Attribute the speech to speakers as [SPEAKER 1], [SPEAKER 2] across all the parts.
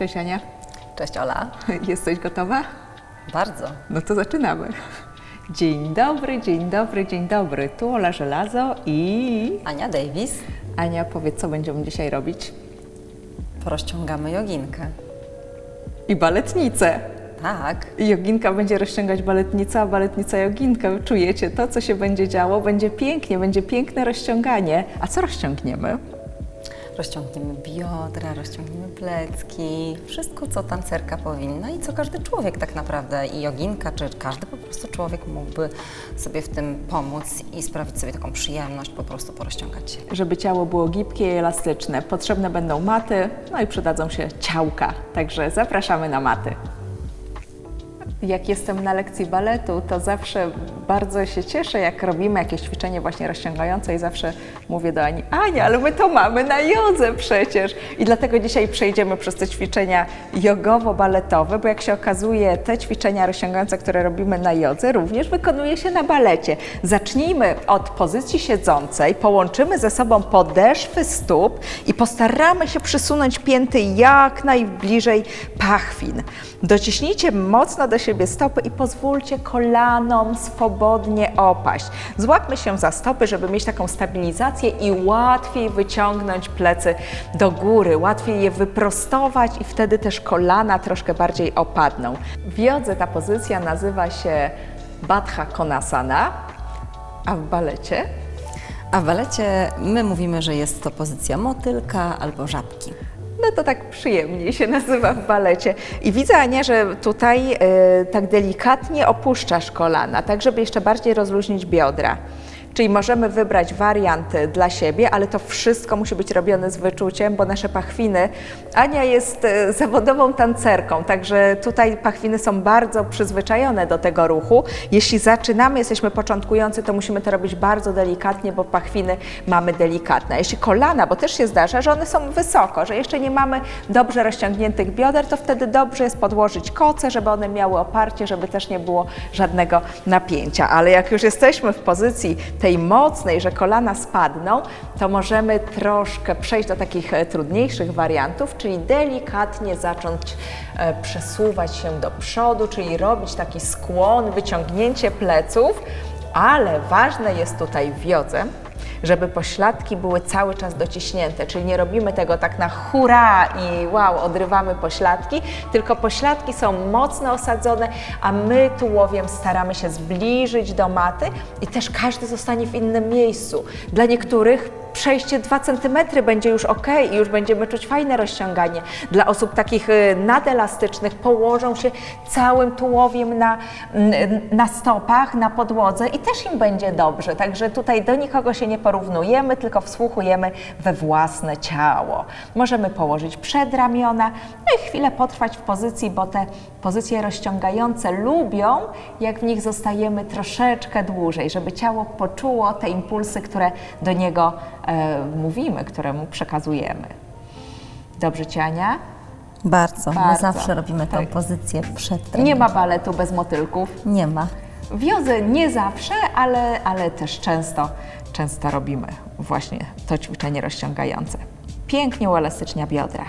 [SPEAKER 1] Cześć Ania.
[SPEAKER 2] Cześć Ola.
[SPEAKER 1] Jesteś gotowa?
[SPEAKER 2] Bardzo.
[SPEAKER 1] No to zaczynamy. Dzień dobry, dzień dobry, dzień dobry. Tu Ola Żelazo i
[SPEAKER 2] Ania Davis.
[SPEAKER 1] Ania, powiedz, co będziemy dzisiaj robić?
[SPEAKER 2] Porozciągamy joginkę.
[SPEAKER 1] I baletnicę.
[SPEAKER 2] Tak.
[SPEAKER 1] Joginka będzie rozciągać baletnicę, a baletnica joginkę. Czujecie to, co się będzie działo? Będzie pięknie, będzie piękne rozciąganie. A co rozciągniemy?
[SPEAKER 2] Rozciągniemy biodra, rozciągniemy plecki, wszystko co tancerka powinna i co każdy człowiek tak naprawdę i joginka, czy każdy po prostu człowiek mógłby sobie w tym pomóc i sprawić sobie taką przyjemność, po prostu porozciągać się.
[SPEAKER 1] Żeby ciało było gibkie i elastyczne. Potrzebne będą maty, no i przydadzą się ciałka. Także zapraszamy na maty. Jak jestem na lekcji baletu, to zawsze bardzo się cieszę, jak robimy jakieś ćwiczenie właśnie rozciągające i zawsze mówię do Ani, Ania, ale my to mamy na jodze przecież. I dlatego dzisiaj przejdziemy przez te ćwiczenia jogowo-baletowe, bo jak się okazuje, te ćwiczenia rozciągające, które robimy na jodze, również wykonuje się na balecie. Zacznijmy od pozycji siedzącej, połączymy ze sobą podeszwy stóp i postaramy się przysunąć pięty jak najbliżej pachwin. Dociśnijcie mocno do siebie stopy i pozwólcie kolanom swobodnie opaść. Złapmy się za stopy, żeby mieć taką stabilizację i łatwiej wyciągnąć plecy do góry, łatwiej je wyprostować i wtedy też kolana troszkę bardziej opadną. W jodze ta pozycja nazywa się Baddha Konasana, a w balecie
[SPEAKER 2] A w balecie my mówimy, że jest to pozycja motylka albo żabki.
[SPEAKER 1] No to tak przyjemniej się nazywa w balecie. I widzę, Ania, że tutaj e, tak delikatnie opuszczasz kolana, tak żeby jeszcze bardziej rozluźnić biodra. Czyli możemy wybrać wariant dla siebie, ale to wszystko musi być robione z wyczuciem, bo nasze pachwiny. Ania jest e, zawodową tancerką, także tutaj pachwiny są bardzo przyzwyczajone do tego ruchu. Jeśli zaczynamy, jesteśmy początkujący, to musimy to robić bardzo delikatnie, bo pachwiny mamy delikatne. Jeśli kolana, bo też się zdarza, że one są wysoko, że jeszcze nie mamy dobrze rozciągniętych bioder, to wtedy dobrze jest podłożyć koce, żeby one miały oparcie, żeby też nie było żadnego napięcia. Ale jak już jesteśmy w pozycji tej mocnej, że kolana spadną, to możemy troszkę przejść do takich e, trudniejszych wariantów, czyli delikatnie zacząć e, przesuwać się do przodu, czyli robić taki skłon, wyciągnięcie pleców, ale ważne jest tutaj w jodze, żeby pośladki były cały czas dociśnięte, czyli nie robimy tego tak na hura i wow, odrywamy pośladki, tylko pośladki są mocno osadzone, a my tułowiem staramy się zbliżyć do maty i też każdy zostanie w innym miejscu. Dla niektórych przejście 2 cm będzie już ok i już będziemy czuć fajne rozciąganie. Dla osób takich y, nadelastycznych położą się całym tułowiem na, n- na stopach, na podłodze i też im będzie dobrze. Także tutaj do nikogo się nie porównujemy, tylko wsłuchujemy we własne ciało. Możemy położyć przedramiona, no i chwilę potrwać w pozycji, bo te pozycje rozciągające lubią, jak w nich zostajemy troszeczkę dłużej, żeby ciało poczuło te impulsy, które do niego e, mówimy, które mu przekazujemy. Dobrze, Ciania?
[SPEAKER 2] Bardzo.
[SPEAKER 1] Bardzo.
[SPEAKER 2] My zawsze robimy tę
[SPEAKER 1] Tak.
[SPEAKER 2] pozycję przed
[SPEAKER 1] Nie ma baletu bez motylków.
[SPEAKER 2] Nie ma.
[SPEAKER 1] W jodze nie zawsze, ale, ale też często, często robimy właśnie to ćwiczenie rozciągające. Pięknie uelastycznia biodra.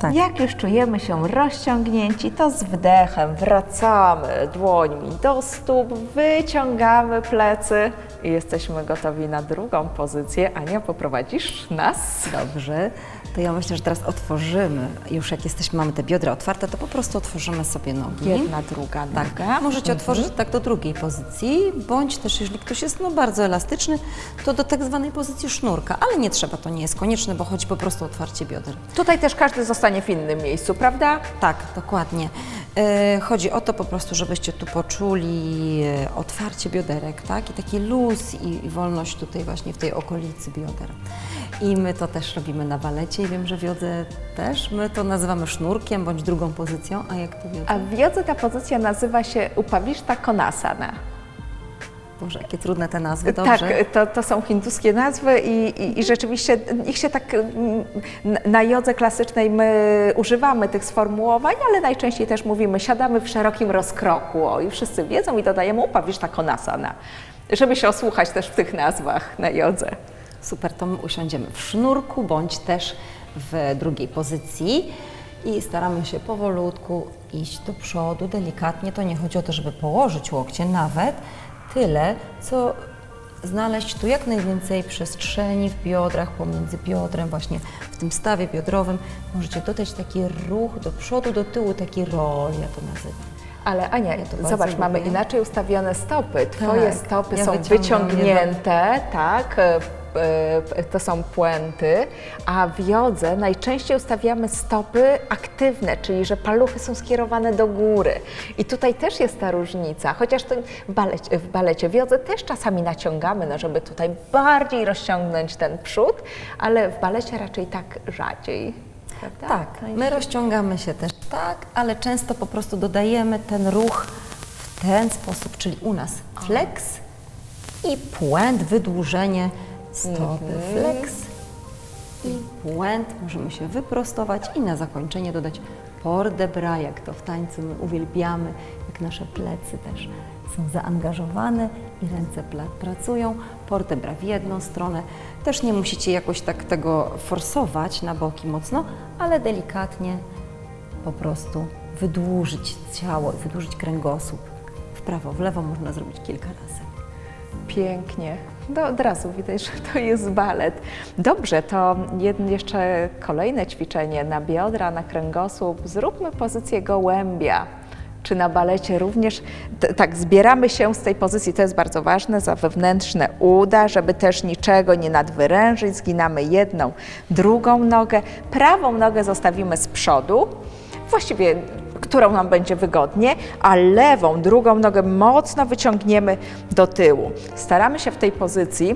[SPEAKER 2] Tak.
[SPEAKER 1] Jak już czujemy się rozciągnięci, to z wdechem wracamy dłońmi do stóp, wyciągamy plecy i jesteśmy gotowi na drugą pozycję. Ania, poprowadzisz nas?
[SPEAKER 2] Dobrze. To ja myślę, że teraz otworzymy, już jak jesteśmy, mamy te biodra otwarte, to po prostu otworzymy sobie nogi.
[SPEAKER 1] Jedna, druga
[SPEAKER 2] Tak,
[SPEAKER 1] noga.
[SPEAKER 2] możecie
[SPEAKER 1] Mhm.
[SPEAKER 2] otworzyć tak do drugiej pozycji, bądź też, jeżeli ktoś jest no, bardzo elastyczny, to do tak zwanej pozycji sznurka, ale nie trzeba, to nie jest konieczne, bo chodzi po prostu o otwarcie bioder.
[SPEAKER 1] Tutaj też każdy zostanie w innym miejscu, prawda?
[SPEAKER 2] Tak, dokładnie. E, chodzi o to po prostu, żebyście tu poczuli e, otwarcie bioderek, tak? I taki luz i, wolność tutaj właśnie w tej okolicy bioder. I my to też robimy na balecie i wiem, że w jodze też. My to nazywamy sznurkiem bądź drugą pozycją, a jak to w jodze?
[SPEAKER 1] A w ta pozycja nazywa się Upavishta Konasana.
[SPEAKER 2] Boże, jakie trudne te nazwy, dobrze?
[SPEAKER 1] Tak, to, to są hinduskie nazwy i, i, i rzeczywiście ich się tak mm, na- jodze klasycznej my używamy tych sformułowań, ale najczęściej też mówimy siadamy w szerokim rozkroku o, i wszyscy wiedzą i dodajemy Upavishta Konasana, żeby się osłuchać też w tych nazwach na jodze.
[SPEAKER 2] Super, to my usiądziemy w sznurku bądź też w drugiej pozycji i staramy się powolutku iść do przodu, delikatnie. To nie chodzi o to, żeby położyć łokcie, nawet tyle, co znaleźć tu jak najwięcej przestrzeni w biodrach, pomiędzy biodrem, właśnie w tym stawie biodrowym. Możecie dodać taki ruch do przodu, do tyłu, taki roll, ja to nazywam.
[SPEAKER 1] Ale Ania,
[SPEAKER 2] Ja to
[SPEAKER 1] zobacz, mamy
[SPEAKER 2] lubię.
[SPEAKER 1] inaczej ustawione stopy. Twoje
[SPEAKER 2] Tak,
[SPEAKER 1] stopy
[SPEAKER 2] ja
[SPEAKER 1] są wyciągnięte, tak? E, To są puenty, a w jodze najczęściej ustawiamy stopy aktywne, czyli że paluchy są skierowane do góry. I tutaj też jest ta różnica, chociaż to w, balecie, w balecie, w jodze też czasami naciągamy, no żeby tutaj bardziej rozciągnąć ten przód, ale w balecie raczej tak rzadziej. Prawda?
[SPEAKER 2] Tak, my rozciągamy się też tak, ale często po prostu dodajemy ten ruch w ten sposób, czyli u nas flex i puent, wydłużenie stopy. Flex i puent, możemy się wyprostować i na zakończenie dodać port de bras, jak to w tańcu my uwielbiamy, jak nasze plecy też są zaangażowane i ręce pracują. Port de bras w jedną stronę. Też nie musicie jakoś tak tego forsować na boki mocno, ale delikatnie po prostu wydłużyć ciało, wydłużyć kręgosłup. W prawo, w lewo można zrobić kilka razy.
[SPEAKER 1] Pięknie. No, od razu widać, że to jest balet. Dobrze, to jeszcze kolejne ćwiczenie na biodra, na kręgosłup. Zróbmy pozycję gołębia. Czy na balecie również, tak, zbieramy się z tej pozycji, to jest bardzo ważne, za wewnętrzne uda, żeby też niczego nie nadwyrężyć. Zginamy jedną, drugą nogę. Prawą nogę zostawimy z przodu, właściwie którą nam będzie wygodnie, a lewą, drugą nogę mocno wyciągniemy do tyłu. Staramy się w tej pozycji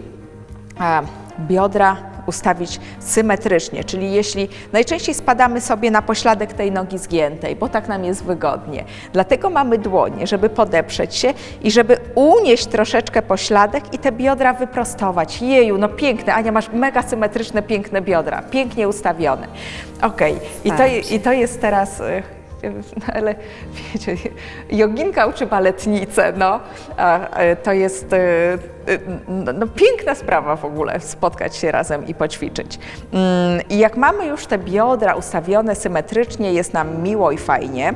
[SPEAKER 1] a, biodra ustawić symetrycznie, czyli jeśli najczęściej spadamy sobie na pośladek tej nogi zgiętej, bo tak nam jest wygodnie. Dlatego mamy dłonie, żeby podeprzeć się i żeby unieść troszeczkę pośladek i te biodra wyprostować. Jeju, no piękne, Ania, masz mega symetryczne, piękne biodra, pięknie ustawione. Okej, I, to, i to jest teraz... no, ale wiecie, joginka uczy baletnicę, no, e, to jest e, e, no, no, piękna sprawa w ogóle, spotkać się razem i poćwiczyć. Mm, I jak mamy już te biodra ustawione symetrycznie, jest nam miło i fajnie,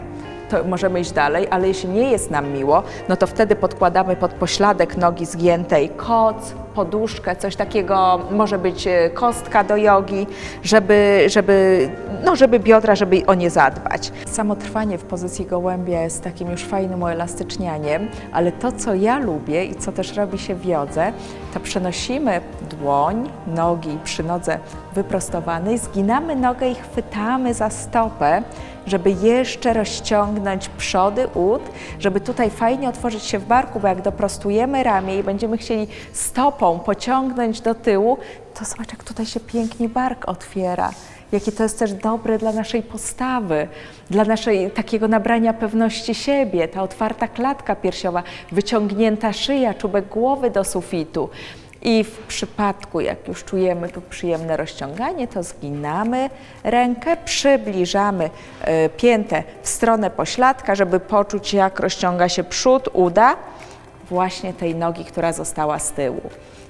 [SPEAKER 1] to możemy iść dalej, ale jeśli nie jest nam miło, no to wtedy podkładamy pod pośladek nogi zgiętej koc, poduszkę, coś takiego, może być e, kostka do jogi, żeby, żeby, no, żeby biodra, żeby o nie zadbać. Samo trwanie w pozycji gołębia jest takim już fajnym uelastycznianiem, ale to, co ja lubię i co też robi się w jodze, to przenosimy dłoń, nogi przy nodze wyprostowanej, zginamy nogę i chwytamy za stopę, żeby jeszcze rozciągnąć przody ud, żeby tutaj fajnie otworzyć się w barku, bo jak doprostujemy ramię i będziemy chcieli stopą pociągnąć do tyłu, to zobacz, jak tutaj się pięknie bark otwiera. Jakie to jest też dobre dla naszej postawy, dla naszej takiego nabrania pewności siebie, ta otwarta klatka piersiowa, wyciągnięta szyja, czubek głowy do sufitu. I w przypadku, jak już czujemy tu przyjemne rozciąganie, to zginamy rękę, przybliżamy e, piętę w stronę pośladka, żeby poczuć, jak rozciąga się przód, uda właśnie tej nogi, która została z tyłu.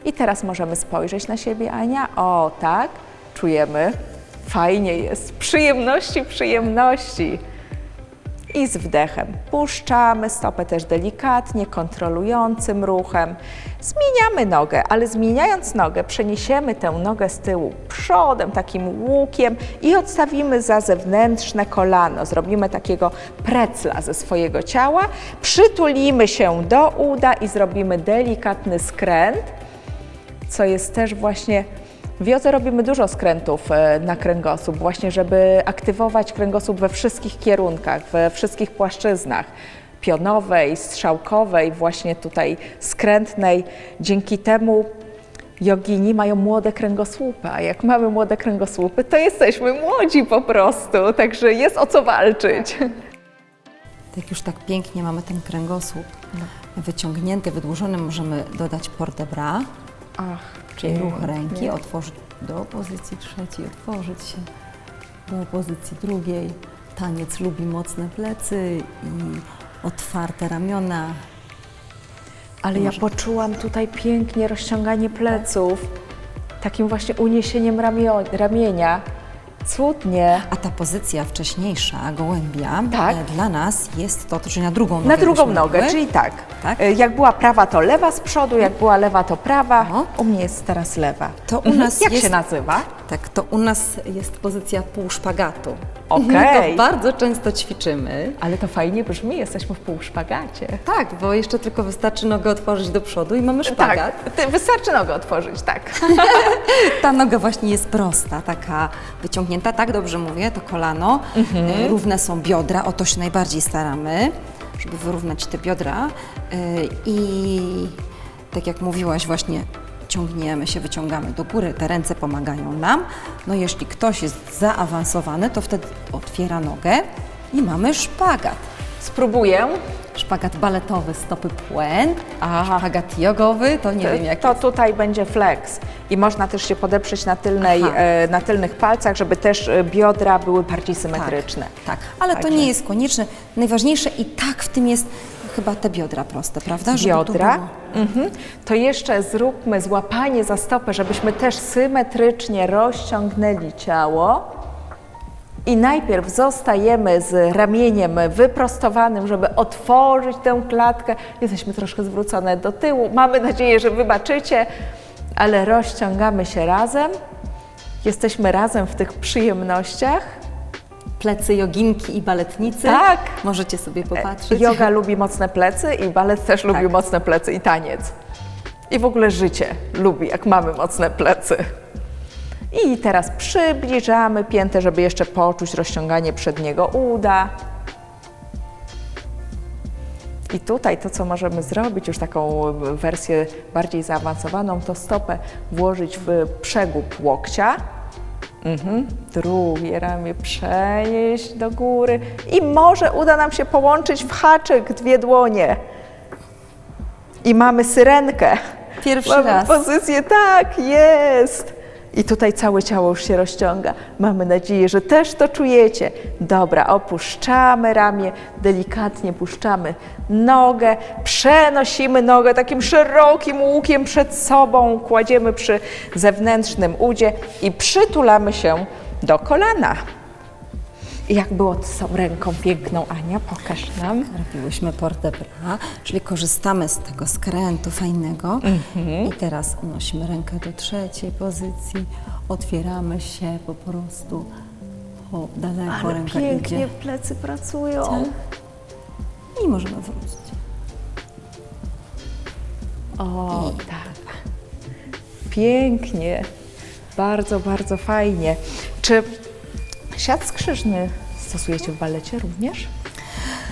[SPEAKER 1] I teraz możemy spojrzeć na siebie, Ania. O, tak, czujemy. Fajnie jest. Przyjemności, przyjemności. I z wdechem puszczamy stopę też delikatnie, kontrolującym ruchem. Zmieniamy nogę, ale zmieniając nogę, przeniesiemy tę nogę z tyłu przodem, takim łukiem i odstawimy za zewnętrzne kolano. Zrobimy takiego precla ze swojego ciała, przytulimy się do uda i zrobimy delikatny skręt co jest też właśnie w jodze robimy dużo skrętów e, na kręgosłup, właśnie żeby aktywować kręgosłup we wszystkich kierunkach, we wszystkich płaszczyznach. Pionowej, strzałkowej, właśnie tutaj skrętnej. Dzięki temu jogini mają młode kręgosłupy, a jak mamy młode kręgosłupy, to jesteśmy młodzi po prostu, także jest o co walczyć.
[SPEAKER 2] Jak już tak pięknie mamy ten kręgosłup wyciągnięty, wydłużony, możemy dodać port de bras,
[SPEAKER 1] Ach,
[SPEAKER 2] czyli ruch ręki, otworzyć do pozycji trzeciej, otworzyć się do pozycji drugiej. Taniec lubi mocne plecy i otwarte ramiona.
[SPEAKER 1] Ale ja poczułam tutaj pięknie rozciąganie pleców, takim właśnie uniesieniem ramio- ramienia. Cudnie.
[SPEAKER 2] A ta pozycja wcześniejsza, gołębia,
[SPEAKER 1] Tak.
[SPEAKER 2] e, dla nas jest to, czyli na drugą nogę.
[SPEAKER 1] Na drugą nogę,
[SPEAKER 2] robiły.
[SPEAKER 1] czyli tak.
[SPEAKER 2] Tak.
[SPEAKER 1] Y, Jak była prawa, to lewa z przodu, jak była lewa, to prawa.
[SPEAKER 2] No.
[SPEAKER 1] U mnie jest teraz lewa.
[SPEAKER 2] To u
[SPEAKER 1] Mhm.
[SPEAKER 2] nas
[SPEAKER 1] Jak
[SPEAKER 2] jest-
[SPEAKER 1] się nazywa?
[SPEAKER 2] Tak, to u nas jest pozycja półszpagatu.
[SPEAKER 1] Okej.
[SPEAKER 2] To bardzo często ćwiczymy.
[SPEAKER 1] Ale to fajnie brzmi, jesteśmy w półszpagacie.
[SPEAKER 2] Tak, bo jeszcze tylko wystarczy nogę otworzyć do przodu i mamy szpagat.
[SPEAKER 1] Tak, ty, wystarczy nogę otworzyć, tak.
[SPEAKER 2] Ta noga właśnie jest prosta, taka wyciągnięta, tak dobrze mówię, to kolano.
[SPEAKER 1] Mhm.
[SPEAKER 2] E, Równe są biodra, o to się najbardziej staramy, żeby wyrównać te biodra. E, I tak jak mówiłaś właśnie, ciągniemy się, wyciągamy do góry, te ręce pomagają nam. No jeśli ktoś jest zaawansowany, to wtedy otwiera nogę i mamy szpagat.
[SPEAKER 1] Spróbuję.
[SPEAKER 2] Szpagat baletowy, stopy płyn,
[SPEAKER 1] Aha.
[SPEAKER 2] szpagat jogowy, to nie wiem jak
[SPEAKER 1] to tutaj będzie flex i można też się podeprzeć na, tylnej, e, na tylnych palcach, żeby też e, biodra były bardziej symetryczne.
[SPEAKER 2] Tak, ale to nie jest konieczne. Najważniejsze i tak w tym jest chyba te biodra proste, prawda? Żeby
[SPEAKER 1] biodra.
[SPEAKER 2] było.
[SPEAKER 1] Mhm. To jeszcze zróbmy złapanie za stopę, żebyśmy też symetrycznie rozciągnęli ciało. I najpierw zostajemy z ramieniem wyprostowanym, żeby otworzyć tę klatkę. Jesteśmy troszkę zwrócone do tyłu. Mamy nadzieję, że wybaczycie, ale rozciągamy się razem. Jesteśmy razem w tych przyjemnościach.
[SPEAKER 2] Plecy joginki i baletnicy.
[SPEAKER 1] Tak.
[SPEAKER 2] Możecie sobie popatrzeć.
[SPEAKER 1] Yoga lubi mocne plecy i balet też lubi
[SPEAKER 2] Tak.
[SPEAKER 1] mocne plecy i taniec. I w ogóle życie lubi, jak mamy mocne plecy. I teraz przybliżamy piętę, żeby jeszcze poczuć rozciąganie przedniego uda. I tutaj to, co możemy zrobić, już taką wersję bardziej zaawansowaną, to stopę włożyć w przegub łokcia. Mhm. Drugie ramię przenieść do góry i może uda nam się połączyć w haczyk dwie dłonie. I mamy syrenkę.
[SPEAKER 2] Pierwszy
[SPEAKER 1] mamy
[SPEAKER 2] raz.
[SPEAKER 1] pozycję, tak, jest. I tutaj całe ciało już się rozciąga. Mamy nadzieję, że też to czujecie. Dobra, opuszczamy ramię, delikatnie puszczamy nogę, przenosimy nogę takim szerokim łukiem przed sobą, kładziemy przy zewnętrznym udzie i przytulamy się do kolana. Jak było z tą ręką piękną, Ania, pokaż nam.
[SPEAKER 2] Robiłyśmy porte bras, czyli korzystamy z tego skrętu fajnego.
[SPEAKER 1] Mhm.
[SPEAKER 2] I teraz unosimy rękę do trzeciej pozycji, otwieramy się po prostu. O, daleko
[SPEAKER 1] Ale
[SPEAKER 2] ręka
[SPEAKER 1] pięknie
[SPEAKER 2] idzie.
[SPEAKER 1] plecy pracują.
[SPEAKER 2] Tak. I możemy wrócić.
[SPEAKER 1] O, tak. Pięknie. Bardzo, bardzo fajnie. Czy siat skrzyżny stosujecie w balecie również?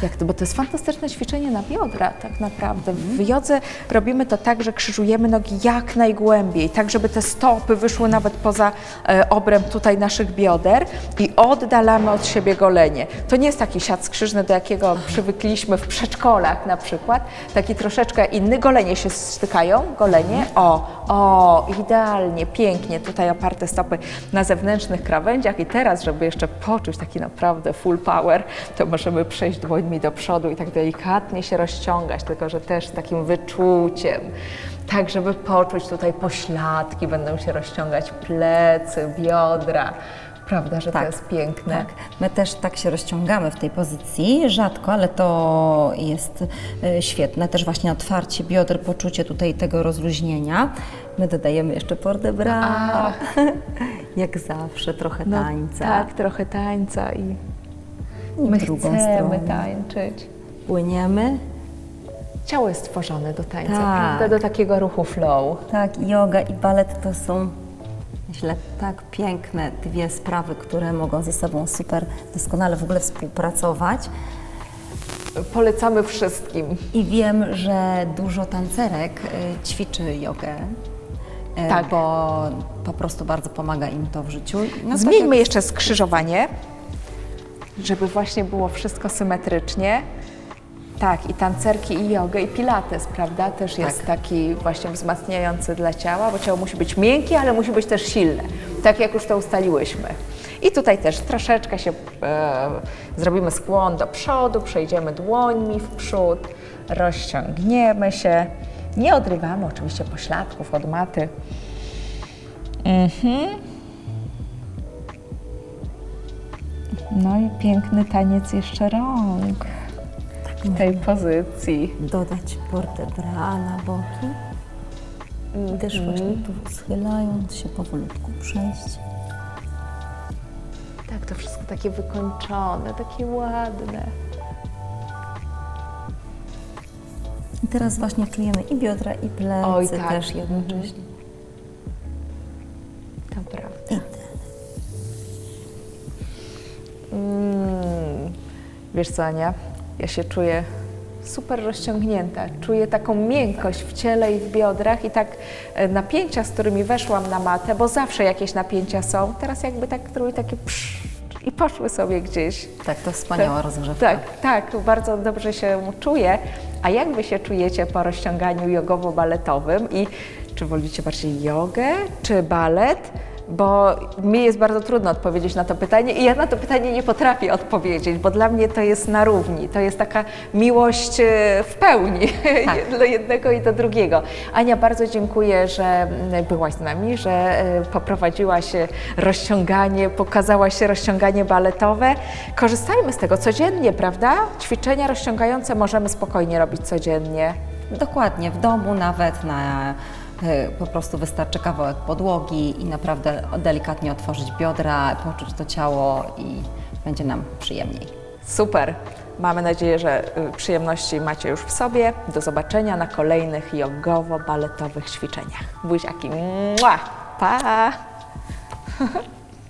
[SPEAKER 1] Jak to, bo to jest fantastyczne ćwiczenie na biodra tak naprawdę. W jodze robimy to tak, że krzyżujemy nogi jak najgłębiej, tak żeby te stopy wyszły nawet poza e, obręb tutaj naszych bioder i oddalamy od siebie golenie. To nie jest taki siat skrzyżny, do jakiego przywykliśmy w przedszkolach na przykład. Taki troszeczkę inny. Golenie się stykają, golenie. O, o, idealnie, pięknie. Tutaj oparte stopy na zewnętrznych krawędziach i teraz, żeby jeszcze poczuć taki naprawdę full power, to możemy przejść dłońmi do przodu i tak delikatnie się rozciągać, tylko że też z takim wyczuciem. Tak, żeby poczuć tutaj pośladki, będą się rozciągać plecy, biodra. Prawda, że to jest piękne?
[SPEAKER 2] Tak. My też tak się rozciągamy w tej pozycji, rzadko, ale to jest e, świetne. Też właśnie otwarcie bioder, poczucie tutaj tego rozluźnienia. My dodajemy jeszcze port de bras. Jak zawsze, trochę
[SPEAKER 1] No,
[SPEAKER 2] tańca.
[SPEAKER 1] Tak, trochę tańca i
[SPEAKER 2] I
[SPEAKER 1] my
[SPEAKER 2] drugą
[SPEAKER 1] chcemy
[SPEAKER 2] stronę.
[SPEAKER 1] tańczyć.
[SPEAKER 2] Płyniemy.
[SPEAKER 1] Ciało jest stworzone do tańca,
[SPEAKER 2] Tak.
[SPEAKER 1] prawda? do takiego ruchu flow.
[SPEAKER 2] Tak, yoga i balet to są, myślę, tak piękne dwie sprawy, które mogą ze sobą super doskonale w ogóle współpracować.
[SPEAKER 1] Polecamy wszystkim.
[SPEAKER 2] I wiem, że dużo tancerek y, ćwiczy jogę. y,
[SPEAKER 1] Tak.
[SPEAKER 2] Bo po prostu bardzo pomaga im to w życiu. No, tak
[SPEAKER 1] Zmieńmy
[SPEAKER 2] jak-
[SPEAKER 1] jeszcze skrzyżowanie, żeby właśnie było wszystko symetrycznie. Tak, i tancerki, i jogę, i pilates, prawda? Też jest
[SPEAKER 2] Tak.
[SPEAKER 1] taki właśnie wzmacniający dla ciała, bo ciało musi być miękkie, ale musi być też silne, tak jak już to ustaliłyśmy. I tutaj też troszeczkę się e, zrobimy skłon do przodu, przejdziemy dłońmi w przód, rozciągniemy się. Nie odrywamy oczywiście pośladków od maty. No i piękny taniec jeszcze rąk w tej pozycji.
[SPEAKER 2] Dodać portebra na boki. I też właśnie tu schylając się powolutku przejść.
[SPEAKER 1] Tak, to wszystko takie wykończone, takie ładne.
[SPEAKER 2] I teraz właśnie czujemy i biodra, i plecy
[SPEAKER 1] Oj, tak.
[SPEAKER 2] też jednocześnie.
[SPEAKER 1] Wiesz co, Ania? Ja się czuję super rozciągnięta. Czuję taką miękkość w ciele i w biodrach i tak e, napięcia, z którymi weszłam na matę, bo zawsze jakieś napięcia są, teraz jakby tak robię takie psz, i poszły sobie gdzieś.
[SPEAKER 2] Tak, to wspaniała
[SPEAKER 1] Tak,
[SPEAKER 2] rozgrzewka.
[SPEAKER 1] Tak, tak, bardzo dobrze się czuję. A jak wy się czujecie po rozciąganiu jogowo-baletowym i czy wolicie bardziej jogę czy balet? Bo mi jest bardzo trudno odpowiedzieć na to pytanie i ja na to pytanie nie potrafię odpowiedzieć, bo dla mnie to jest na równi. To jest taka miłość e, w pełni
[SPEAKER 2] Tak.
[SPEAKER 1] do jednego i do drugiego. Ania, bardzo dziękuję, że byłaś z nami, że e, poprowadziłaś e, rozciąganie, pokazałaś rozciąganie baletowe. Korzystajmy z tego codziennie, prawda? Ćwiczenia rozciągające możemy spokojnie robić codziennie.
[SPEAKER 2] Dokładnie, w domu nawet na po prostu wystarczy kawałek podłogi i naprawdę delikatnie otworzyć biodra, poczuć to ciało i będzie nam przyjemniej.
[SPEAKER 1] Super. Mamy nadzieję, że y, przyjemności macie już w sobie. Do zobaczenia na kolejnych jogowo-baletowych ćwiczeniach. Buziaki. Mua! Pa!